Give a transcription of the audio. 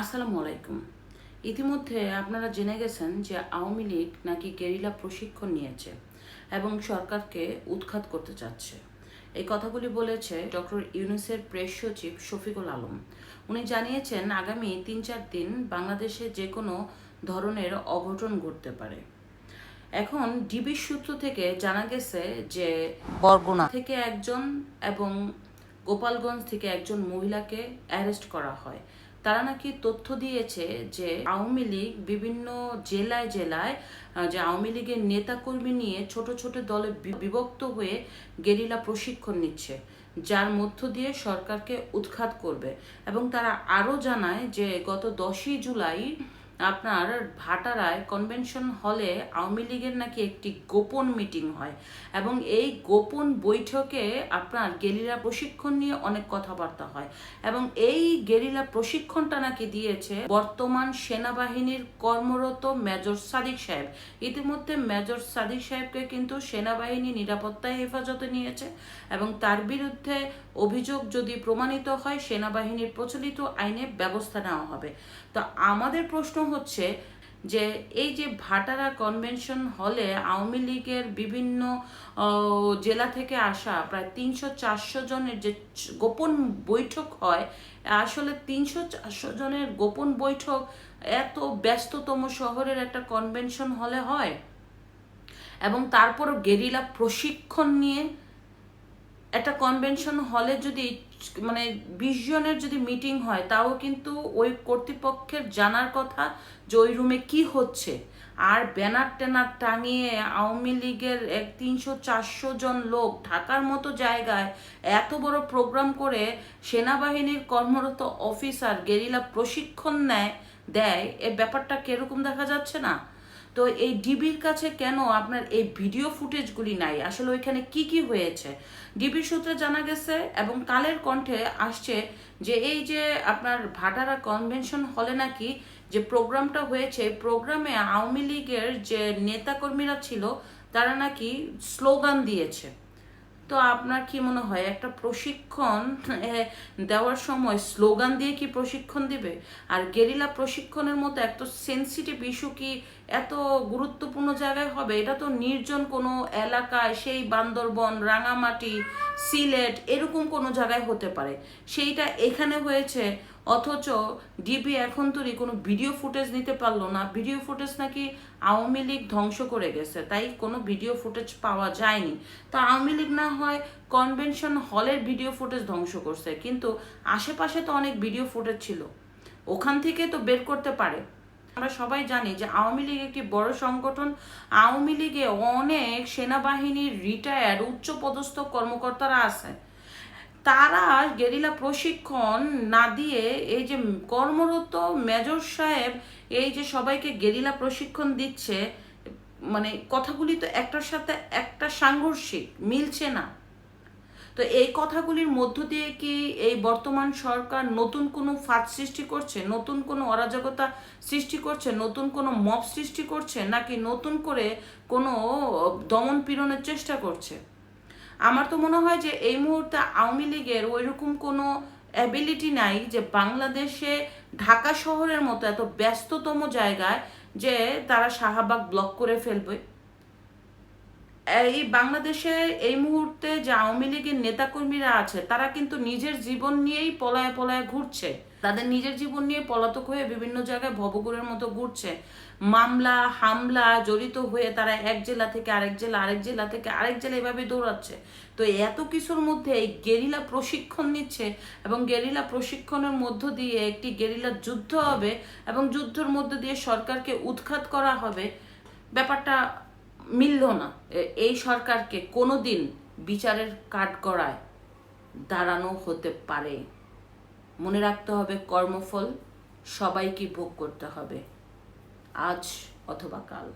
আসসালামু আলাইকুম। ইতিমধ্যে আপনারা জেনে গেছেন যে আওয়ামী লীগ নাকি গেরিলা প্রশিক্ষণ নিয়েছে এবং সরকারকে উৎখাত করতে চাচ্ছে। এই কথাগুলি বলেছে ডক্টর ইউনুসের প্রেস সচিব শফিকুল আলম। উনি জানিয়েছেন আগামী তিন চার দিন বাংলাদেশে যে কোনো ধরনের অঘটন ঘটতে পারে। এখন ডিবির সূত্র থেকে জানা গেছে যে বরগুনা থেকে একজন এবং গোপালগঞ্জ থেকে একজন মহিলাকে অ্যারেস্ট করা হয়। তারা নাকি তথ্য দিয়েছে যে আওয়ামী লীগ বিভিন্ন জেলায় জেলায় যে আওয়ামী লীগের নেতাকর্মী নিয়ে ছোট ছোট দলে বিভক্ত হয়ে গেরিলা প্রশিক্ষণ নিচ্ছে, যার মধ্য দিয়ে সরকারকে উৎখাত করবে। এবং তারা আরও জানায় যে গত দশই জুলাই আপনার ভাটারায় কনভেনশন হলে আওয়ামী লীগের নাকি একটি গোপন মিটিং হয় এবং এই গোপন বৈঠকে আপনার গেরিলা প্রশিক্ষণ নিয়ে অনেক কথাবার্তা হয় এবং এই গেরিলা প্রশিক্ষণটা নাকি দিয়েছে বর্তমান সেনাবাহিনীর কর্মরত মেজর সাদিক সাহেব। ইতিমধ্যে মেজর সাদিক সাহেবকে কিন্তু সেনাবাহিনী নিরাপত্তায় হেফাজতে নিয়েছে এবং তার বিরুদ্ধে অভিযোগ যদি প্রমাণিত হয়, সেনাবাহিনীর প্রচলিত আইনে ব্যবস্থা নেওয়া হবে। তো আমাদের প্রশ্ন হচ্ছে যে এই যে ভাটারা কনভেনশন হলে আওয়ামী লীগের বিভিন্ন জেলা থেকে আসা প্রায় তিনশো চারশো জনের যে গোপন বৈঠক হয়, আসলে তিনশো চারশো জনের গোপন বৈঠক এত ব্যস্ততম শহরের একটা কনভেনশন হলে হয়? এবং তারপরও গেরিলা প্রশিক্ষণ নিয়ে একটা কনভেনশন হলে যদি মানে বিশ জনের যদি মিটিং হয়, তাও কিন্তু ওই কর্তৃপক্ষের জানার কথা যে ওই রুমে কি হচ্ছে। আর ব্যানার ট্যানার টাঙিয়ে আওয়ামী লীগের এক তিনশো চারশো জন লোক ঢাকার মতো জায়গায় এত বড় প্রোগ্রাম করে সেনাবাহিনীর কর্মরত অফিসার গেরিলা প্রশিক্ষণ নেয়, দেয়, এ ব্যাপারটা কীরকম দেখা যাচ্ছে না? তো এই ডিবির কাছে কেন আপনার এই ভিডিও ফুটেজগুলি নাই? আসলে ওইখানে কি কি হয়েছে? ডিবির সূত্রে জানা গেছে এবং কালের কণ্ঠে আসছে যে এই যে আপনার ভাটারা কনভেনশন হলে নাকি যে প্রোগ্রামটা হয়েছে, প্রোগ্রামে আওয়ামী লীগের যে নেতাকর্মীরা ছিল, তারা নাকি স্লোগান দিয়েছে। তো আপনার কি মনে হয়, একটা প্রশিক্ষণ দেওয়ার সময় স্লোগান দিয়ে কি প্রশিক্ষণ দিবে? আর গেরিলা প্রশিক্ষণের মতো এত সেন্সিটিভ ইস্যু কি এত গুরুত্বপূর্ণ জায়গায় হবে? এটা তো নির্জন কোনো এলাকায়, সেই বান্দরবন, রাঙামাটি, সিলেট, এরকম কোনো জায়গায় হতে পারে। সেইটা এখানে হয়েছে অথচ ডিবি এখন তৈরি কোনো ভিডিও ফুটেজ নিতে পারল না। ভিডিও ফুটেজ নাকি আওয়ামী লীগ ধ্বংস করে গেছে, তাই কোনো ভিডিও ফুটেজ পাওয়া যায়নি। তো আওয়ামী লীগ না হয় কনভেনশন হলের ভিডিও ফুটেজ ধ্বংস করছে, কিন্তু আশেপাশে তো অনেক ভিডিও ফুটেজ ছিল। ওখান থেকে তো বের করতে পারে। আমরা সবাই জানি যে আওয়ামী লীগ একটি বড় সংগঠন। আওয়ামী লীগে অনেক সেনাবাহিনীর রিটায়ার্ড উচ্চপদস্থ কর্মকর্তারা আছে। তারা গেরিলা প্রশিক্ষণ না দিয়ে এই যে কর্মরত মেজর সাহেব এই যে সবাইকে গেরিলা প্রশিক্ষণ দিচ্ছে মানে কথাগুলি তো একটার সাথে একটা সাংঘর্ষিক, মিলছে না। তো এই কথাগুলির মধ্য দিয়ে কি এই বর্তমান সরকার নতুন কোনো ফাঁদ সৃষ্টি করছে, নতুন কোনো অরাজকতা সৃষ্টি করছে, নতুন কোনো মপ সৃষ্টি করছে, নাকি নতুন করে কোনো দমন পীড়নের চেষ্টা করছে? আমার তো মনে হয় যে এই মুহূর্তে আওয়ামী লীগের ওইরকম কোনো অ্যাবিলিটি নাই যে বাংলাদেশে ঢাকা শহরের মতো এত ব্যস্ততম জায়গায় যে তারা শাহবাগ ব্লক করে ফেলবে। এই বাংলাদেশে এই মুহূর্তে যে আওয়ামী লীগের নেতাকর্মীরা আছে, তারা কিন্তু নিজের জীবন নিয়েই পলায় পলায় ঘুরছে। তাদের নিজের জীবন নিয়ে পলাতক হয়ে বিভিন্ন জায়গায় ভবগুরের মতো ঘুরছে। মামলা, হামলা জড়িত হয়ে তারা এক জেলা থেকে আরেক জেলা আরেক জেলা থেকে আরেক জেলা এভাবে দৌড়াচ্ছে। তো এত কিছুর মধ্যে এই গেরিলা প্রশিক্ষণ নিচ্ছে এবং গেরিলা প্রশিক্ষণের মধ্য দিয়ে একটি গেরিলা যুদ্ধ হবে এবং যুদ্ধের মধ্য দিয়ে সরকারকে উৎখাত করা হবে, ব্যাপারটা মিলল না। এই সরকারকে কোনোদিন বিচারের কাঠগড়ায় দাঁড়ানো হতে পারে। মনে রাখতে হবে কর্মফল সবাইকে ভোগ করতে হবে আজ অথবা কাল।